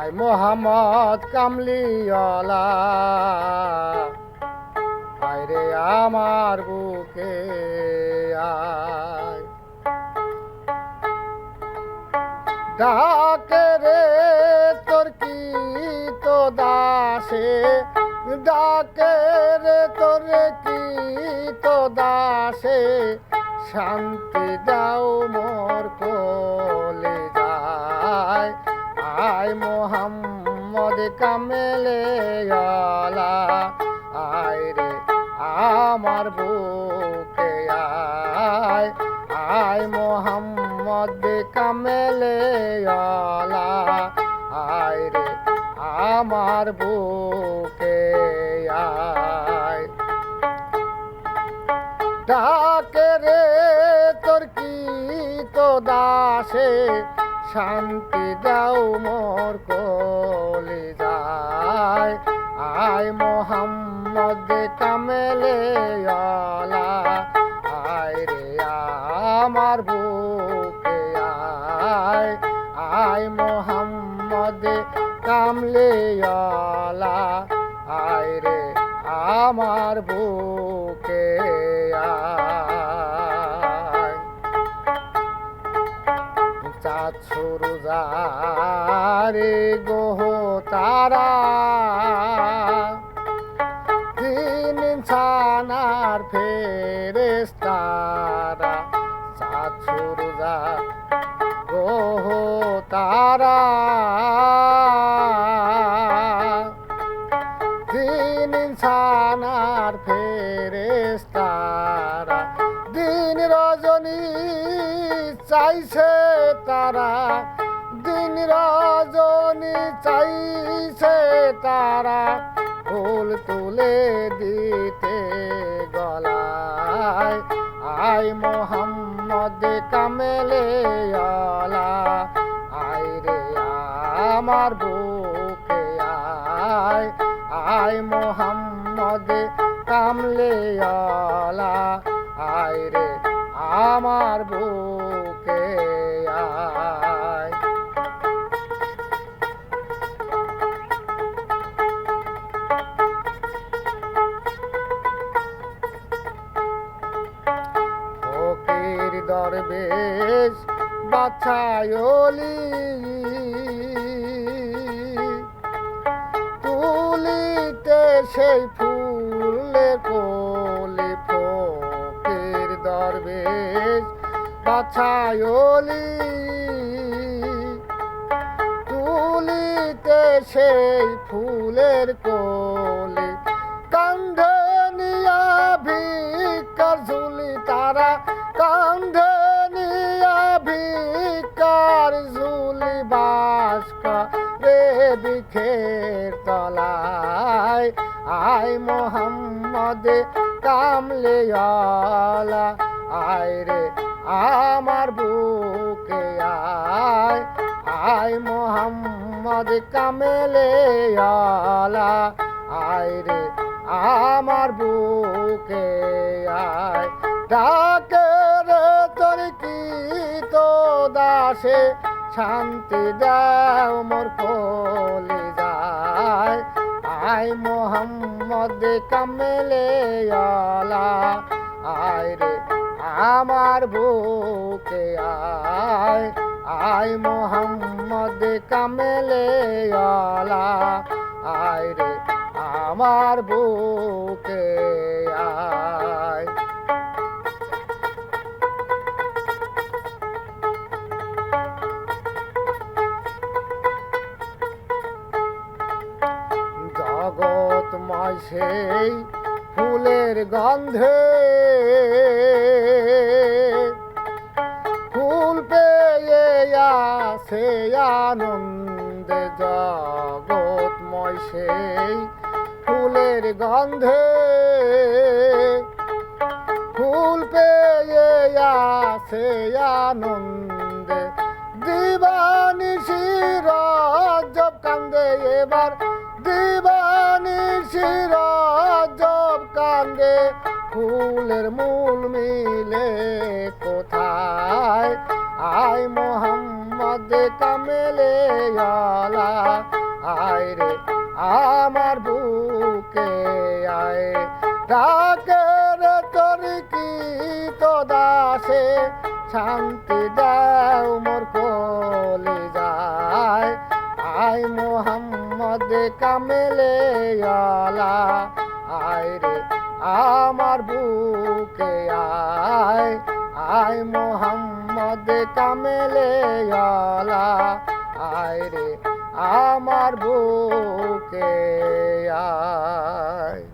আয় মোহাম্মদ কামলিওয়ালা। আয় রে আমার বুকে আয়। ডাকে রে, তোর কি তো দাসে? ডাকে রে, তোর কি তো দাসে? শান্তি দাও মোর কামেলে আলা আয় রে আমার বুকে আয় আয় মোহাম্মদ কামেলে আলা আয় রে আমার বুকে আয়। ডাকে রে তোর কি তো দাসে শান্তি দাও মোর কোলে যায়। আয় মোহাম্মদ কামেলে আয় রে আমার বুকে আয়। আয় মোহাম্মদ কামলে আয় রে আমার বুকে যারে গোহ তারা। তিন ছানার ফেরেস্তারা চাছুর যা গোহ তারা। দিন ইনসানার ফেরেস্তারা দিন রজনী চাইছে তারা। দিন রজনী চাইছে তারা, ফুল তুলে দিতে গলায়। আই মোহাম্মদ কামেলে আলা আয় রে আমার বুকে আয়। আয় মোহাম্মদ কামলে আলা আয় রে আমার বুকে আয়। বাছায়লি তুলিতে সেই ফুলের কোলে ফকির দরবেশ। বাছায়লি তুলিতে সেই ফুলের কোলে কান্ধে নিয়া ভিকার ঝুলি তারা বিখের তলায়। আয় মোহাম্মদ কামলে আয় রে আমার বুকে আয়। আয় মোহাম্মদ কামেলে আয় রে আমার বুকে আয়। ডাকে রে তোর কি তো দাসে শান্তি দাও মোর কোলে। আয় মোহাম্মদ কামলে আয় রে, আমার বুকে আয়। আয় মোহাম্মদ কামলে আয় রে, আমার বুকে আয়। সেই ফুলের গন্ধে ফুল পেয়ে আসে আনন্দে জগৎময় সেই ফুলের গন্ধে। ফুল পেয়ে আসে আনন্দে। দিবানিশি রজব কান্দে এবার রজব কান্দে ফুলের মূল মিলে কোথায়? আয় মোহাম্মদ কামেলে আলা, আয় রে আমার বুকে আয়। ডাকে রে তোর কি তো দাসে, শান্তি দাও মোর কলি। মোহাম্মদ কামেলে আলা। আয় রে, আমার বুকে আয়। আয় মোহাম্মদ কামেলে আলা। আয় রে, আমার বুকে আয়।